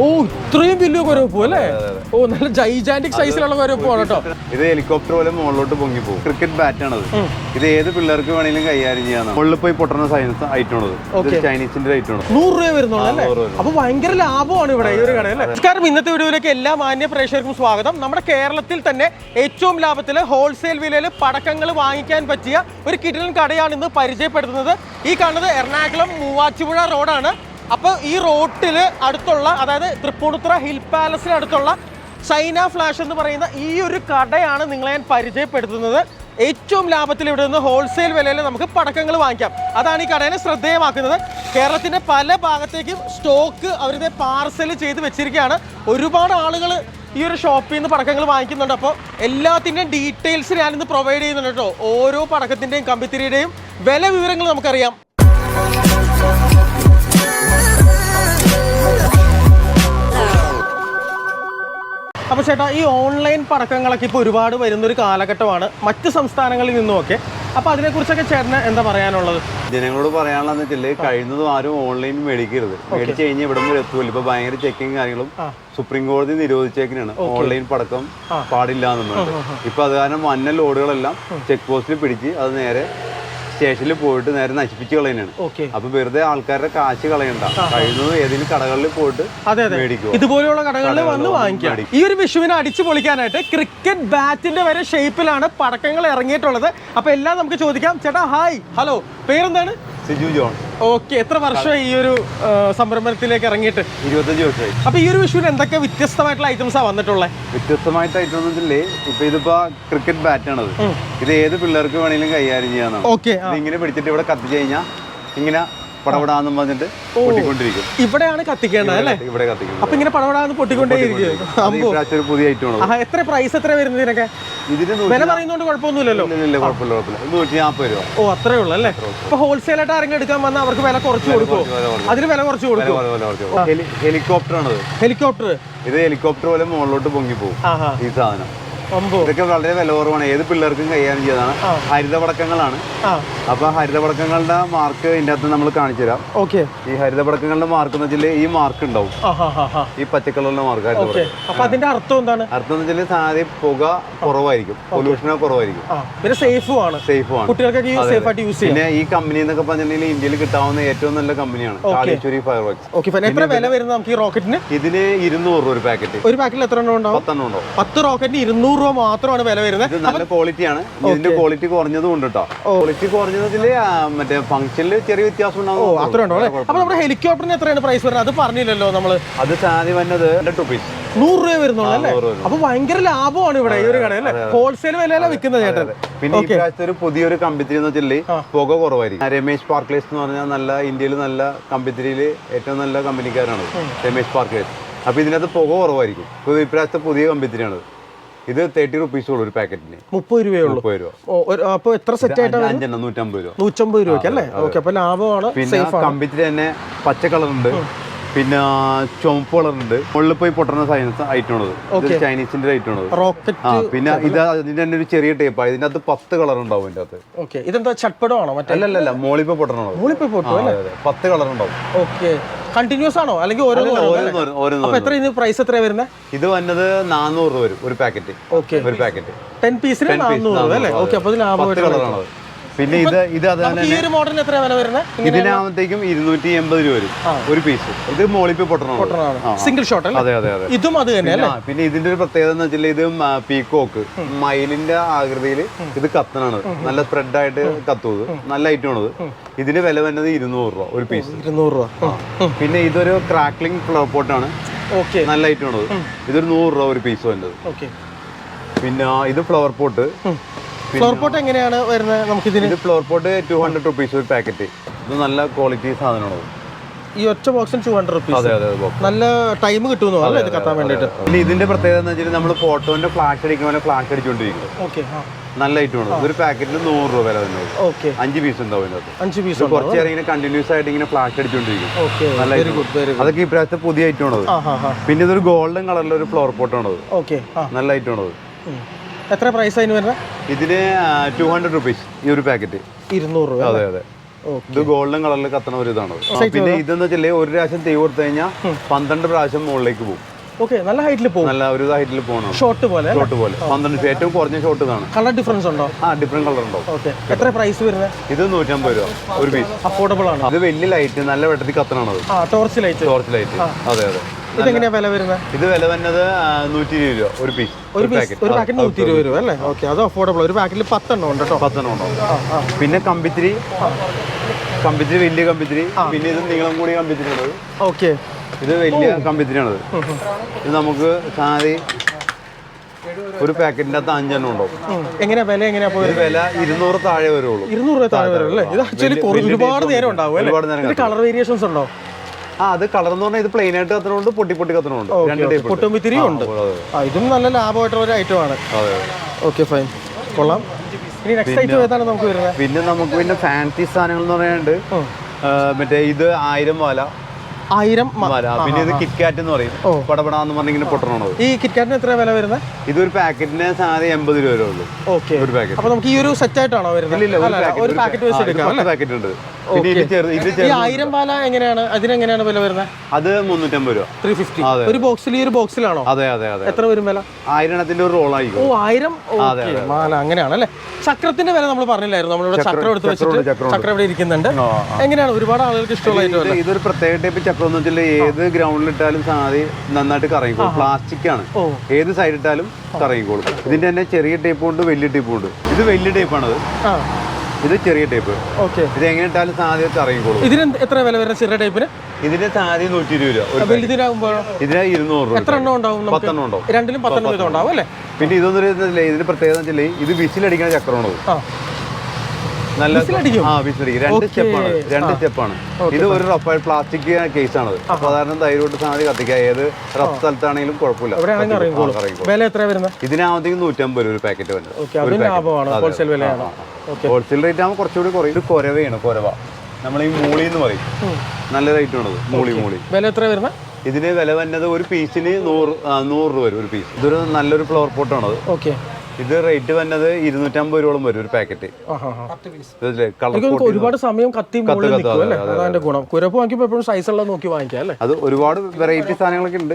ഓ ഇത്രയും വലിയ കുരപ്പു അല്ലേ? ഓ നല്ല ജൈജാന്റിക് സൈസിലുള്ള കുരപ്പാണ് കേട്ടോ. ഇത് ഹെലികോപ്റ്റർ പോലെ മുകളിലോട്ട് പൊങ്ങി പോകും. ക്രിക്കറ്റ് ബാറ്റ് ആണത്. ഇത് ഏത് പിള്ളേർക്ക് വേണമെങ്കിലും കൈകാര്യം ചെയ്യാൻ മുകളിൽ പോയി പൊട്ടുന്ന സൈസ് ഐറ്റം ആണത്. ഇത് ചൈനീസിന്റെ ഐറ്റം ആണ്. നൂറ് രൂപ വരുന്നുള്ളൂ അല്ലേ. അപ്പൊ ഭയങ്കര ലാഭമാണ് ഇവിടെ ഈ ഒരു കട അല്ലേ? നമസ്കാരം. ഇന്നത്തെ വീഡിയോയിലേക്ക് എല്ലാ മാന്യ പ്രേക്ഷകർക്കും സ്വാഗതം. നമ്മുടെ കേരളത്തിൽ തന്നെ ഏറ്റവും ലാഭത്തിൽ ഹോൾസെയിൽ വിലയിൽ പടക്കങ്ങൾ വാങ്ങിക്കാൻ പറ്റിയ ഒരു കിടിലൻ കടയാണ് ഇന്ന് പരിചയപ്പെടുത്തുന്നത്. ഈ കാണുന്നത് എറണാകുളം മൂവാറ്റുപുഴ റോഡാണ് അപ്പോൾ ഈ റോട്ടിൽ അടുത്തുള്ള അതായത് തൃപ്പൂണിത്തുറ ഹിൽ പാലസിന് അടുത്തുള്ള ചൈന ഫ്ലാഷ് എന്ന് പറയുന്ന ഈ ഒരു കടയാണ് നിങ്ങളെ ഞാൻ പരിചയപ്പെടുത്തുന്നത്. ഏറ്റവും ലാഭത്തിൽ ഇവിടെ നിന്ന് ഹോൾസെയിൽ വിലയിൽ നമുക്ക് പടക്കങ്ങൾ വാങ്ങിക്കാം. അതാണ് ഈ കടയെ ശ്രദ്ധേയമാക്കുന്നത്. കേരളത്തിന്റെ പല ഭാഗത്തേക്കും സ്റ്റോക്ക് അവരുടെ പാർസൽ ചെയ്ത് വെച്ചിരിക്കുകയാണ്. ഒരുപാട് ആളുകൾ ഈ ഒരു ഷോപ്പിൽ നിന്ന് പടക്കങ്ങൾ വാങ്ങിക്കുന്നുണ്ട്. അപ്പോൾ എല്ലാത്തിന്റെയും ഡീറ്റെയിൽസ് ഞാനിന്ന് പ്രൊവൈഡ് ചെയ്യുന്നുണ്ട് കേട്ടോ. ഓരോ പടക്കത്തിന്റെയും കമ്പിത്തിരിയുടെയും വില വിവരങ്ങൾ നമുക്കറിയാം. ചേട്ടാ ഈ ഓൺലൈൻ പടക്കങ്ങളൊക്കെ ഇപ്പോൾ ഒരുപാട് വരുന്നൊരു കാലഘട്ടമാണ്. മറ്റ് സംസ്ഥാനങ്ങളിൽ നിന്നുമൊക്കെ. അപ്പോൾ അതിനെക്കുറിച്ചൊക്കെ ചേട്ടന് എന്താ പറയാനുള്ളത്? ജനങ്ങളോട് പറയാനുള്ളതെന്ന് വെച്ചാൽ കഴിയുന്നതും ആരും ഓൺലൈൻ മേടിക്കരുത്. മേടിച്ച് കഴിഞ്ഞാൽ ഇവിടെ വരെ എത്തുമല്ലോ. ഇപ്പൊ ഭയങ്കര ചെക്കിങ് കാര്യങ്ങളും സുപ്രീം കോടതി നിരോധിച്ചേക്കിനാണ്. ഓൺലൈൻ പടക്കം പാടില്ല എന്നുള്ളത്. ഇപ്പൊ അത് കാരണം വന്ന ലോഡുകളെല്ലാം ചെക്ക് പോസ്റ്റിൽ പിടിച്ച് അത് നേരെ സ്റ്റേഷനിൽ പോയിട്ട് നേരെ നശിപ്പിച്ച് കളയുന്നതാണ്. ഓക്കെ. അപ്പൊ വെറുതെ ആൾക്കാരുടെ കാശ് കളയണ്ട. കഴിയുന്നത് ഏതെങ്കിലും കടകളിൽ പോയിട്ട് അതെ ഇതുപോലെയുള്ള കടകളിൽ വന്ന് വാങ്ങിക്കാം ഈ ഒരു വിഷുവിനെ അടിച്ചു പൊളിക്കാനായിട്ട് ക്രിക്കറ്റ് ബാറ്റിന്റെ വരെ ഷേപ്പിലാണ് പടക്കങ്ങൾ ഇറങ്ങിയിട്ടുള്ളത്. അപ്പൊ എല്ലാം നമുക്ക് ചോദിക്കാം. ചേട്ടാ ഹായ് ഹലോ പേരെന്താണ്? സിജു ജോൺ. ഓക്കെ എത്ര വർഷമായി ഈ ഒരു സംരംഭത്തിലേക്ക് ഇറങ്ങിയിട്ട്? ഇരുപത്തഞ്ച് വർഷമായി. അപ്പൊ ഈ ഒരു വിഷുവിന് എന്തൊക്കെ വ്യത്യസ്തമായിട്ടുള്ള ഐറ്റംസാ വന്നിട്ടുള്ളത് വ്യത്യസ്തമായിട്ട് ഐറ്റംസ് വെച്ചില്ലേ ഇപ്പൊ ഇതിപ്പോ ക്രിക്കറ്റ് ബാറ്റ് ആണത്. ഇത് ഏത് പിള്ളേർക്ക് വേണമെങ്കിലും കൈകാര്യം ചെയ്യാന്നാണ് ഓക്കെ ഇങ്ങനെ പിടിച്ചിട്ട് ഇവിടെ കത്തിച്ചു കഴിഞ്ഞാൽ ഇങ്ങനെ പടപടാന്ന് പറഞ്ഞിട്ട് പൊട്ടിക്കൊണ്ടിരിക്കും. ഇവിടെയാണ് കത്തിക്കേണ്ടത് അല്ലേ? ഇവിടെ കത്തിക്കും അപ്പൊ ഇങ്ങനെ പടപടാന്ന് പൊട്ടിക്കൊണ്ടേയിരിക്കും ഈ ഒരു പുതിയ ഐറ്റം ആണ്. എത്ര പ്രൈസ് എത്ര വരുന്നത് ഇതിനൊക്കെ? ഇതിന് വില കുഴപ്പമൊന്നുമില്ലല്ലോ. നൂറ്റി നാൽപ്പത് രൂപ. ഓ അത്രേ ഉള്ളൂ അല്ലേ? ഇപ്പൊ ഹോൾസെയിൽ ആയിട്ട് ആരെങ്കിലും എടുക്കാൻ വന്നാൽ അവർക്ക് വില കുറച്ച് കൊടുക്കും അതിന് വില കുറച്ച് കൊടുക്കും. ഹെലികോപ്റ്റർ ആണ് ഹെലികോപ്റ്റർ. ഇത് ഹെലികോപ്റ്റർ പോലെ മുകളിലോട്ട് പൊങ്ങി പോകും ഈ സാധനം. ഇതൊക്കെ വളരെ വില കുറവാണ്. ഏത് പിള്ളേർക്കും കൈകാര്യം ചെയ്തതാണ്. ഹരിത പടക്കങ്ങളാണ് അപ്പൊ ഹരിത പടക്കങ്ങളുടെ മാർക്ക് ഇതിന്റെ അകത്ത് നമ്മൾ കാണിച്ചു തരാം. ഓക്കെ. ഈ ഹരിത പടക്കങ്ങളുടെ മാർക്ക് എന്ന് വെച്ചാൽ ഈ മാർക്ക് ഉണ്ടാവും. ഈ പച്ചക്കളറിന്റെ മാർക്ക് ഹരിത പടക്കം അതിന്റെ അർത്ഥം എന്താണ്? അർത്ഥം എന്ന് വെച്ചാൽ സാധ്യത പുക കുറവായിരിക്കും. പൊല്യൂഷനോ കുറവായിരിക്കും. സേഫുമാണ് പിന്നെ സേഫും ആണ്. സേഫും ആണ്. കുട്ടികൾക്കൊക്കെ സേഫ് ആയിട്ട് യൂസ് ചെയ്യാം. പിന്നെ ഈ കമ്പനി എന്നൊക്കെ പറഞ്ഞിട്ടുണ്ടെങ്കിൽ ഇന്ത്യയിൽ കിട്ടാവുന്ന ഏറ്റവും നല്ല കമ്പനിയാണ് കാളീശ്വരി ഫയർ ഓക്കെ പിന്നെ എത്ര വില വരുന്നത് നമുക്ക് ഈ റോക്കറ്റിന് ഇതിന് ഇരുന്നൂറ് രൂപ ഒരു പാക്കറ്റ് ഒരു പാക്കറ്റിൽ എത്ര എണ്ണം ഉണ്ടാവും? പത്തെണ്ണം ഉണ്ടാവും. പത്ത് റോക്കറ്റിന് ഇരുന്നൂറ് രൂപ മാത്രമാണ് വില വരുന്നത്. നല്ല ക്വാളിറ്റിയാണ് ഇതിന്റെ ക്വാളിറ്റി കുറഞ്ഞതും ഉണ്ട് കേട്ടോ ക്വാളിറ്റി കുറഞ്ഞതിൽ മറ്റേ ഫംഗ്ഷനിൽ ചെറിയ വ്യത്യാസം ഉണ്ടാവും അത്ര ഉണ്ടോ അപ്പൊ നമ്മുടെ ഹെലികോപ്റ്ററിന് എത്രയാണ് പ്രൈസ് വരുന്നത്? അത് പറഞ്ഞില്ലല്ലോ നമ്മൾ അത് സാധ്യ വന്നത് ഹൺഡ്രഡ് റുപ്പീസ് നൂറ് രൂപ വരുന്നുള്ളൂ അല്ലേ. അപ്പൊ ഭയങ്കര ലാഭമാണ് ഇവിടെ ഈ ഒരു കട അല്ലേ? ഹോൾസെയിൽ വിലയല്ല വിൽക്കുന്നത് ചേട്ടൻ. പിന്നെ ഒരു പുതിയൊരു കമ്പിത്തിരി എന്ന് വെച്ചാൽ പുക കുറവായിരിക്കും. രമേശ് പാർക്ലേസ് എന്ന് പറഞ്ഞാൽ നല്ല ഇന്ത്യയിൽ നല്ല കമ്പിത്തിരിയിൽ ഏറ്റവും നല്ല കമ്പനിക്കാരാണ് രമേശ് പാർക്ലേസ്. അപ്പൊ ഇതിനകത്ത് പുക കുറവായിരിക്കും. ഇപ്പൊ ഇപ്രാവശ്യത്തെ പുതിയ കമ്പിത്തിരിയാണ് ഇത് തേർട്ടി റുപ്പീസ് ഉള്ളൂ ഒരു പാക്കറ്റിന്. മുപ്പത് രൂപയുള്ളൂ മുപ്പത് രൂപ. ഓ, അപ്പൊ എത്ര സെറ്റ് ആയിട്ടാണ് അഞ്ചെണ്ണം നൂറ്റമ്പത് രൂപ. നൂറ്റമ്പത് രൂപയ്ക്ക് അല്ലേ? ഓക്കെ അപ്പൊ ലാഭമാണ് പിന്നെ കമ്പിച്ചിട്ട് തന്നെ പച്ച കളറുണ്ട്. പിന്നെ ചുമപ്പ് കളറുണ്ട്. മുകളിൽ പോയി പൊട്ടുന്ന സൈൻസ് ഐറ്റം ആണത് ഇത് ചൈനീസിന്റെ ഐറ്റം ആണത് റോക്കറ്റ് ആ പിന്നെ ഇത് അതിന്റെ തന്നെ ഒരു ചെറിയ ടേപ്പ് ഇതിന്റെ അത് പത്ത് കളർ ഉണ്ടാവും അതിന്റെ അകത്ത്. ഓക്കെ ഇതെന്താ ചട്പടമാണോ അല്ലല്ല മോളിപ്പോ പൊട്ടണത്. മൂളിപ്പോയി പോട്ടു പത്ത് കളർ ഉണ്ടാവും. ഓക്കെ കണ്ടിന്യൂസ് ആണോ? അല്ലെങ്കിൽ എത്ര പ്രൈസ് എത്ര വരുന്നത് ഇത് വന്നത് നാനൂറ് രൂപ വരും ഒരു പാക്കറ്റ് ഓക്കെ ഒരു പാക്കറ്റ് ടെൻ പീസിന് നാനൂറ് അല്ലേ? ഓക്കെ അപ്പൊ ലാഭം പിന്നെ ഇത് ഇത് അത് ഈ ഒരു മോഡലിന് എത്ര വില വരുന്നത്? ഇതിനാകുമ്പോഴത്തേക്കും ഇരുന്നൂറ്റി എൺപത് രൂപ വരും. ഒരു പീസ് ഇത് മോളിപ്പോ പൊട്ടണത് സിംഗിൾ ഷോട്ട് അതെ അതെ അതെ. ഇതും അത് തന്നെ പിന്നെ ഇതിന്റെ ഒരു പ്രത്യേകത എന്ന് വെച്ചാൽ ഇത് പീക്കോക്ക് മയിലിന്റെ ആകൃതിയിൽ ഇത് കത്തനാണ് നല്ല സ്പ്രെഡ് ആയിട്ട് കത്തുന്നത്. നല്ല ഐറ്റം ആണത്. ഇതിന്റെ വില വരുന്നത് ഇരുന്നൂറ് രൂപ ഒരു പീസ് ഇരുന്നൂറ് രൂപ. പിന്നെ ഇതൊരു ക്രാക്ലിംഗ് ഫ്ലവർ പോട്ടാണ് ഓക്കെ നല്ല ഐറ്റം ആണത്. ഇതൊരു നൂറ് രൂപ ഒരു പീസ് വരുന്നത് ഓക്കെ പിന്നെ ഇത് ഫ്ലവർ പോട്ട് ഫ്ലോർ പോട്ട് എങ്ങനെയാണ് വരുന്നത് നമുക്ക് ഇതിന് flower pot two hundred rupees ഒരു പാക്കറ്റ് ഇത് നല്ല ക്വാളിറ്റി സാധനമാണ് ഈ ഒറ്റ ബോക്സിന് ടു ഹൺഡ്രഡ് റുപ്പീസ് നല്ല ടൈം കിട്ടുമെന്നോ അല്ലേ ഇത് കത്താൻ വേണ്ടിയിട്ട്? പിന്നെ ഇതിന്റെ പ്രത്യേകത എന്ന് വെച്ചാൽ നമ്മൾ ഫോട്ടോന്റെ ഫ്ലാഷ് അടിക്കുമ്പോൾ ഫ്ലാഷ് അടിച്ചുകൊണ്ടിരിക്കും ഓക്കെ നല്ല ഐറ്റം ആണ്. ഇതൊരു പാക്കറ്റിന് നൂറ് രൂപ വില തന്നെ. ഓക്കെ അഞ്ച് പീസ് ഉണ്ടാവും ഇതിനകത്ത് അഞ്ച് പീസ് കുറച്ച് നേരം ഇങ്ങനെ കണ്ടിന്യൂസ് ആയിട്ട് ഇങ്ങനെ ഫ്ലാഷ് അടിച്ചുകൊണ്ടിരിക്കും നല്ല അതൊക്കെ ഇപ്രാവശ്യത്തെ പ്രാവശ്യത്തെ പുതിയ ഐറ്റം ആണത്. പിന്നെ ഇതൊരു ഗോൾഡൻ കളറിലെ ഒരു പോട്ടാണത് പോട്ട് ഓക്കെ നല്ല ഐറ്റം ആണത്. എത്ര പ്രൈസ് അതിന് വരുന്നത്? ഇതിന് ടു ഹൺഡ്രഡ് റുപ്പീസ് ഈ ഒരു പാക്കറ്റ് ഇരുന്നൂറ് രൂപ അതെ അതെ. ഇത് ഗോൾഡൻ കളറിൽ കത്തണ ഒരു ഇതാണ്. പിന്നെ ഇതെന്ന് വെച്ചാൽ ഒരു പ്രാവശ്യം തീ കൊടുത്തു കഴിഞ്ഞാൽ പന്ത്രണ്ട് പ്രാവശ്യം മുകളിലേക്ക് പോകും. ഓക്കെ നല്ല ഹൈറ്റിൽ പോകും. നല്ല ഒരു ഹൈറ്റിൽ പോകണം. ഷോർട്ട് പോലെ ഷോട്ട് പോലെ. പന്ത്രണ്ട് ഏറ്റവും കുറഞ്ഞ ഷോട്ട് ഇതാണ്. കളർ ഡിഫറൻസ് ഉണ്ടോ? ആ ഡിഫറെന്റ് കളർ ഉണ്ടോ? ഓക്കെ എത്ര പ്രൈസ് വരുന്നത്? ഇത് നൂറ്റമ്പത് രൂപ ഒരു പീസ് അഫോർഡബിൾ ആണ്. ഇത് വലിയ ലൈറ്റ് നല്ല വെട്ടത്തിൽ കത്തണത് ടോർച്ച് ലൈറ്റ് ടോർച്ച് ലൈറ്റ് അതെ അതെ. ഇതെങ്ങനെയാ വില വരുന്നത്? ഇത് വില വന്നത് നൂറ്റി ഇരുപത് രൂപ. ഒരു പീസ് ഒരു പീസ് ഒരു പാക്കറ്റ് നൂറ്റി ഇരുപത് രൂപ അല്ലേ? ഓക്കെ അത് അഫോർഡബിൾ ഒരു പാക്കറ്റിൽ പത്തെണ്ണം ഉണ്ട് കേട്ടോ. പത്തെണ്ണം ഉണ്ടോ. പിന്നെ കമ്പിത്തിരി. കമ്പിത്തിരി വലിയ കമ്പിത്തിരി. പിന്നെ ഇത് നീളം കൂടിയ കമ്പിത്തിരി ഉള്ളത് ഓക്കെ ഇത് വലിയ കമ്പിത്തിരിയാണത്. ഇത് നമുക്ക് സാരി ഒരു പാക്കറ്റിന്റെ അകത്ത് അഞ്ചെണ്ണം ഉണ്ടാവും. എങ്ങനെയാ വില എങ്ങനെയാ പോയത്? വില ഇരുന്നൂറ് താഴെ വരുള്ളൂ ഇരുന്നൂറ് താഴെ വരുള്ളൂ അല്ലേ? ഇത് ആക്ച്വലി ഒരുപാട് നേരം ഉണ്ടാവും അല്ലേ? ഒരുപാട് നേരം കളർ വേരിയേഷൻസ് ഉണ്ടോ? ആ അത് കളർ എന്ന് പറഞ്ഞാൽ ഇത് പ്ലെയിൻ ആയിട്ട് കത്തണമുണ്ട് പൊട്ടി പൊട്ടി കത്തണമുണ്ട് രണ്ട് ടൈപ്പ് ഉണ്ട്. ഇതും നല്ല ലാഭമായിട്ടുള്ള ഒരു ഐറ്റം ആണ്. ഓക്കെ ഫൈൻ കൊള്ളാം. ഇനി നെക്സ്റ്റ് ഐറ്റം ഏതാണ് നമുക്ക് വരുന്നത്? പിന്നെ നമുക്ക് പിന്നെ ഫാൻസി സാധനങ്ങൾ എന്ന് പറയുന്നുണ്ട് മറ്റേ ഇത് ആയിരം വാല ആയിരം പിന്നെ ഇത് കിറ്റ്കാറ്റ് എന്ന് പറയും. പടപടാന്ന് പറഞ്ഞിങ്ങനെ പൊട്ടണോ ഈ കിറ്റ്കാറ്റിന് എത്ര വില വരുന്നത്? ഇതൊരു പാക്കറ്റിന് സാധനം എൺപത് രൂപ വരെ ഉള്ളൂ. ഓക്കെ ഒരു പാക്കറ്റ്. അപ്പൊ നമുക്ക് ഈ ഒരു സെറ്റ് ആയിട്ടാണോ വരുന്നത്? ഒരു പാക്കറ്റ് വെച്ച് എടുക്കാം പാക്കറ്റ് ഉണ്ട്. ഈ ആയിരം പാല എങ്ങനെയാണ്? അതിനെങ്ങനെയാണ് വില വരുന്നത് അത് മുന്നൂറ്റമ്പത് രൂപ. Three fifty. ഒരു ബോക്സിൽ ഈ ഒരു ബോക്സിലാണോ? അതെ അതെ അതെ. എത്ര വരും വില? ആയിരം എണ്ണത്തിന്റെ ഒരു റോൾ ഓ ആയിരം? മാല. അങ്ങനെയാണ് അല്ലേ ചക്രത്തിന്റെ വില നമ്മൾ പറഞ്ഞില്ലായിരുന്നു. നമ്മളിവിടെ ചക്രം എടുത്ത് വെച്ചിട്ട്. ചക്രം ഇവിടെ ഇരിക്കുന്നുണ്ട്. എങ്ങനെയാണ്? ഒരുപാട് ആളുകൾക്ക് ഇഷ്ടമുള്ള ഇതൊരു പ്രത്യേക ടൈപ്പ് ചക്രം എന്ന് വെച്ചാൽ ഏത് ഗ്രൗണ്ടിൽ ഇട്ടാലും സാധി നന്നായിട്ട് കറങ്ങിക്കോളും. പ്ലാസ്റ്റിക് ആണ്. ഏത് സൈഡ് ഇട്ടാലും കറങ്ങിക്കോളും. ഇതിന്റെ തന്നെ ചെറിയ ടൈപ്പും ഉണ്ട് വലിയ ടൈപ്പും ഉണ്ട്. ഇത് വലിയ ടൈപ്പാണത് ഇത് ചെറിയ ടൈപ്പ്. ഓക്കെ. ഇത് എങ്ങനെ ഇട്ടാലും സാധ്യത അറിയിക്കോളൂ ഇതിന് എത്ര വില വരുന്ന ചെറിയ ടൈപ്പിന്? ഇതിന്റെ സാധ്യത നൂറ്റി ഇരുപത് രൂപ. ഒരു വലുതിനാകുമ്പോൾ ഇതിന് ഇരുന്നൂറ് രൂപ. എത്ര എണ്ണം ഉണ്ടാവും പത്തെണ്ണം ഉണ്ടാവും. രണ്ടിലും പത്തെണ്ണം വീതം ഉണ്ടാവും അല്ലേ? പിന്നെ ഇതൊന്നും ഇതിന്റെ പ്രത്യേകത വെച്ചാൽ ഇത് വിസിലടിക്കുന്ന ചക്രമാണ് നല്ല? ആ വിസിലടിക്കും. രണ്ട് സ്റ്റെപ്പാണ്. രണ്ട് സ്റ്റെപ്പാണ്. ഇത് ഒരു റഫ് പ്ലാസ്റ്റിക് ആണ് സാധാരണ തൈരോട്ട് സാധനം കത്തിക്കുക. ഏത് റഫ് സ്ഥലത്താണെങ്കിലും കുഴപ്പമില്ല. ഇതിനാവത്തേക്ക് നൂറ്റമ്പത് രൂപ ഒരു പാക്കറ്റ് വരുന്നത് ഹോൾസെയിൽ റേറ്റ് ആകുമ്പോൾ കുറച്ചുകൂടി കുറയും. ഇത് കൊരവയാണ് കൊരവ. നമ്മൾ ഈ മൂളി എന്ന് പറയും. നല്ല റേറ്റ് ആണത്. മൂളി മൂളി. വില എത്ര വരുന്നത്? ഇതിന് വില വന്നത് ഒരു പീസിന് നൂറ് നൂറ് രൂപ വരും ഒരു പീസ് ഇതൊരു നല്ലൊരു ഫ്ലവർ പോട്ടാണത് ഓക്കെ. ഇത് റേറ്റ് വന്നത് ഇരുന്നൂറ്റമ്പത് രൂപയോളം വരും ഒരു പാക്കറ്റ് ഒരുപാട് സമയം കത്തി അതാണ് ഗുണം. കുരപ്പ് വാങ്ങിക്കുമ്പോൾ എപ്പോഴും സൈസ് ഉള്ളത് നോക്കി വാങ്ങിക്കാം അല്ലേ? അത് ഒരുപാട് വെറൈറ്റി സാധനങ്ങളൊക്കെ ഉണ്ട്.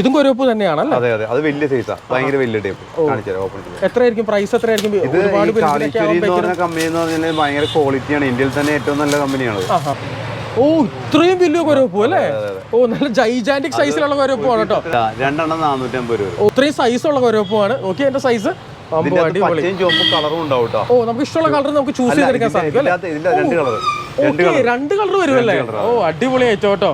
ഇതും കുരപ്പ് തന്നെയാണ് അതെ അതെ. അത് വലിയ സൈസാ ഭയങ്കര വലിയ ടൈപ്പ്. കാണിച്ചു ഓപ്പൺ ചെയ്ത് എത്രയായിരിക്കും പ്രൈസ് എത്രയായിരിക്കും? ഇത് എന്ന് പറഞ്ഞ കമ്പനി എന്ന് പറഞ്ഞാൽ ഭയങ്കര ക്വാളിറ്റിയാണ് ഇന്ത്യയിൽ തന്നെ ഏറ്റവും നല്ല കമ്പനിയാണ്. ഓ ഇത്രയും വലിയ കുരപ്പു അല്ലേ? ഓ നല്ല ജൈജാന്റിക് സൈസിലുള്ള കുരപ്പാണ് കേട്ടോ. രണ്ടെണ്ണം നാനൂറ്റമ്പത് രൂപ. വരും ഇത്രയും സൈസ് ഉള്ള കുരപ്പാണ് ഓക്കെ എന്റെ സൈസ് ഓ നമുക്ക് ഇഷ്ടമുള്ള കളർ നമുക്ക് ചൂസ് ചെയ്തെടുക്കാൻ സാധിക്കും അല്ലേ? രണ്ട് കളർ കളർ വരുമല്ലേ? ഓ അടിപൊളി ആയിട്ടോ കേട്ടോ.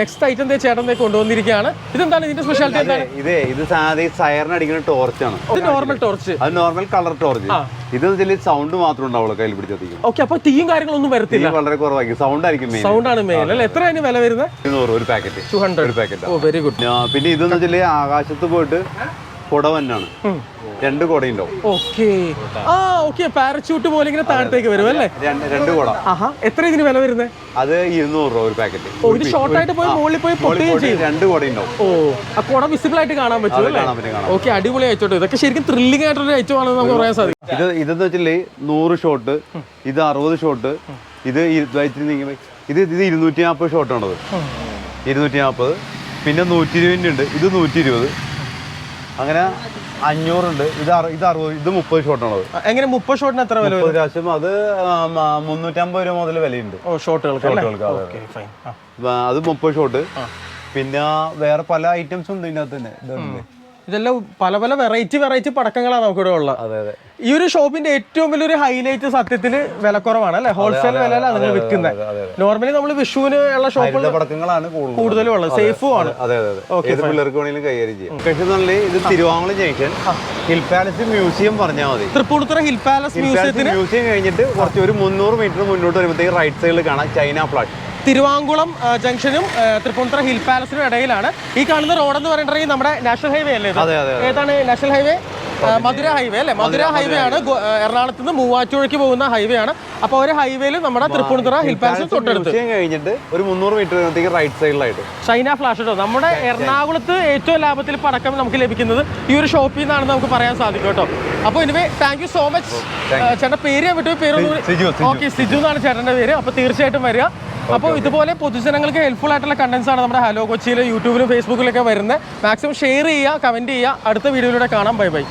നെക്സ്റ്റ് ഐറ്റം ദേ ചേട്ടൻ കൊണ്ടുവന്നിരിക്കുകയാണ്. ഇതെന്താണ് ഇതിന്റെ സ്പെഷ്യാലിറ്റി എന്താണ്? ഇതേ ഇത് സാധാരണ അടിക്കുന്ന ടോർച്ചാണ് ഇത് നോർമൽ ടോർച്ച് അത് നോർമൽ കളർ ടോർച്ച് ഇത് സൗണ്ട് മാത്രം ഉണ്ടാവുള്ളൂ കയ്യിൽ പിടിച്ചെത്തിക്കും ഓക്കെ അപ്പൊ തീയും കാര്യങ്ങളൊന്നും വരത്തില്ല. വളരെ കുറവായിരിക്കും. സൗണ്ട് ആയിരിക്കും മെയിൻ സൗണ്ട് ആണ് മെയിൻ അല്ലേ? എത്ര അതിന് വില വരുന്നത്? ഒരു packet two hundred packet oh very good പിന്നെ ഇതെന്ന് വെച്ചാൽ ആകാശത്ത് പോയിട്ട് കുട തന്നെയാണ് രണ്ട് കുടയുണ്ടാവും. ഓക്കെ. ആ ഓക്കെ. പാരച്യൂട്ട് പോലെ ഇങ്ങനെ താഴത്തേക്ക് വരും അല്ലേ? രണ്ട് കുട. ആഹാ. എത്ര ഇതിന് വില വരുന്നത് അത് ഇരുന്നൂറ് രൂപ ഒരു പാക്കറ്റ്. ഓ ഇത് ഷോർട്ട് ആയിട്ട് പോയി മുകളിൽ പോയി പൊട്ടുകയും ചെയ്യും. രണ്ട് കുടയുണ്ടാവും. ഓ ആ കുട വിസിബിൾ ആയിട്ട് കാണാൻ പറ്റും അല്ലേ? ഓക്കെ അടിപൊളി അയച്ചോട്ടെ ഇതൊക്കെ ശരിക്കും ത്രില്ലിംഗ് ആയിട്ടൊരു ഐറ്റം ആണെന്ന് നമുക്ക് പറയാൻ സാധിക്കും. ഇത് ഇതെന്ന് വെച്ചാൽ നൂറ് ഷോട്ട് ഇത് അറുപത് ഷോട്ട് ഇത്. ഇത് ഇത് ഇരുന്നൂറ്റി നാൽപ്പത് ഷോട്ടാണത് ഇരുന്നൂറ്റി നാൽപ്പത് പിന്നെ നൂറ്റി ഇരുപതിന്റെ ഉണ്ട്. ഇത് നൂറ്റി ഇരുപത് അങ്ങനെ അഞ്ഞൂറുണ്ട്. ഇത് ഇത് അറുപത് ഇത് മുപ്പത് ഷോട്ടാണത്. എങ്ങനെ മുപ്പത് ഷോട്ടിന് എത്ര വില വരും? പ്രാവശ്യം അത് മുന്നൂറ്റമ്പത് രൂപ മുതൽ വിലയുണ്ട്. ഓ ഷോട്ടുകൾക്ക് ഷോട്ടുകൾക്ക്, അത് മുപ്പത് ഷോട്ട്. പിന്നെ വേറെ പല ഐറ്റംസും ഉണ്ട് ഇതിനകത്ത് തന്നെ. ഇതുണ്ട്. ഇതെല്ലാം പല പല വെറൈറ്റി വെറൈറ്റി പടക്കങ്ങളാണ് നമുക്കിവിടെ ഉള്ളത്. അതെ അതെ. ഈ ഒരു ഷോപ്പിന്റെ ഏറ്റവും വലിയൊരു ഹൈലൈറ്റ് സത്യത്തിൽ വിലക്കുറവാണ് അല്ലെ? ഹോൾസെയിൽ വിലയിലാണ് നിങ്ങൾ വിൽക്കുന്നത്. നോർമലി നമ്മൾ വിഷുവിന് ഉള്ള ഷോപ്പുകളാണ് പടക്കങ്ങളാണ് കൂടുതലും. ഉള്ളത്. സേഫും ആണ്. പിള്ളേർക്ക് വേണമെങ്കിലും കൈകാര്യം ചെയ്യാം. പക്ഷേ ഇത് Thiruvankulam junction hill palace museum പറഞ്ഞാൽ മതി. Tripunithura hill palace hill palace മ്യൂസിയത്തിന് museum കഴിഞ്ഞിട്ട് കുറച്ച് ഒരു മുന്നൂറ് മീറ്റർ മുന്നോട്ട് വരുമ്പോഴത്തേക്ക് റൈറ്റ് സൈഡിൽ കാണാം ചൈന ഫ്ലാറ്റ്. തിരുവാങ്കുളം ജംഗ്ഷനും തൃപ്പൂണിത്തുറ ഹിൽ പാലസിനും ഇടയിലാണ്. ഈ കാണുന്ന റോഡ് എന്ന് പറയുന്നത് നമ്മുടെ നാഷണൽ ഹൈവേ അല്ലേ ഏതാണ് നാഷണൽ ഹൈവേ? മധുര ഹൈവേ അല്ലേ? മധുര ഹൈവേ ആണ് എറണാകുളത്ത് നിന്ന് മൂവാറ്റുപുഴയ്ക്ക് പോകുന്ന ഹൈവേ ആണ്. അപ്പൊ ഒരു ഹൈവേയിൽ നമ്മുടെ തൃപ്പൂണിത്തുറ ഹിൽ പാലസ് തൊട്ടടുത്ത്. കഴിഞ്ഞിട്ട് ഒരു മുന്നൂറ് മീറ്റർ റൈറ്റ് സൈഡിലായിട്ട് ഷൈന ഫ്ലാഷ് കേട്ടോ. നമ്മുടെ എറണാകുളത്ത് ഏറ്റവും ലാഭത്തിൽ പടക്കം നമുക്ക് ലഭിക്കുന്നത് ഈ ഒരു ഷോപ്പിൽ നിന്നാണെന്ന് നമുക്ക് പറയാൻ സാധിക്കും കേട്ടോ. അപ്പോൾ anyway thank you so much ചേട്ടന്റെ പേര് വിട്ടു. സിജു, ഓക്കെ സിജു എന്നാണ് ചേട്ടന്റെ പേര്. അപ്പോൾ തീർച്ചയായിട്ടും വരിക. അപ്പോൾ ഇതുപോലെ പൊതുജനങ്ങൾക്ക് ഹെൽപ്ഫുൾ ആയിട്ടുള്ള കണ്ടന്റ്സ് ആണ് നമ്മുടെ ഹലോ കൊച്ചിയിൽ യൂട്യൂബിലും ഫേസ്ബുക്കിലൊക്കെ വരുന്നത്. മാക്സിമം ഷെയർ ചെയ്യുക കമന്റ് ചെയ്യുക. അടുത്ത വീഡിയോയിലൂടെ കാണാം. Bye bye